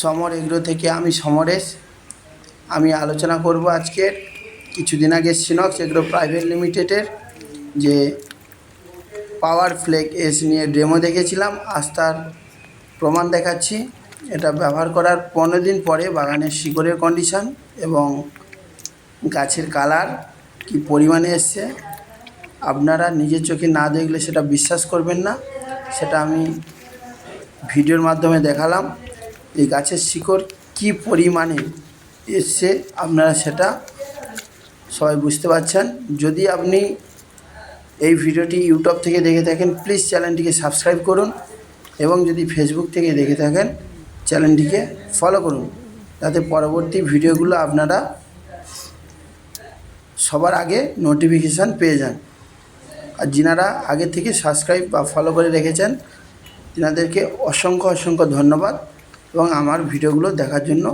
সমর agro থেকে আমি সমরেশ। আমি আলোচনা করব আজকের কিছুদিন আগে সিনক্স এগ্রো প্রাইভেট লিমিটেডের যে পাওয়ার ফ্লেক এস নিয়ে ডেমো দেখেছিলাম। আজ তার প্রমাণ দেখাচ্ছি। এটা ব্যবহার করার পনেরো দিন পরে বাগানের শিকড়ের কন্ডিশন এবং গাছের কালার কি পরিমাণে এসছে। আপনারা নিজের চোখে না দেখলে সেটা বিশ্বাস করবেন না। সেটা আমি ভিডিওর মাধ্যমে দেখালাম। এই গাছের শিকড় কী পরিমাণে এসছে আপনারা সেটা সবাই বুঝতে পারছেন। যদি আপনি এই ভিডিওটি ইউটিউব থেকে দেখে থাকেন প্লিজ চ্যানেলটিকে সাবস্ক্রাইব করুন এবং যদি ফেসবুক থেকে দেখে থাকেন চ্যানেলটিকে ফলো করুন। যাতে পরবর্তী ভিডিওগুলো আপনারা সবার আগে নোটিফিকেশান পেয়ে যান। আর যিনারা আগে থেকে সাবস্ক্রাইব বা ফলো করে রেখেছেন, তিনাদেরকে অসংখ্য অসংখ্য ধন্যবাদ। এবং আমার ভিডিওগুলো দেখার জন্য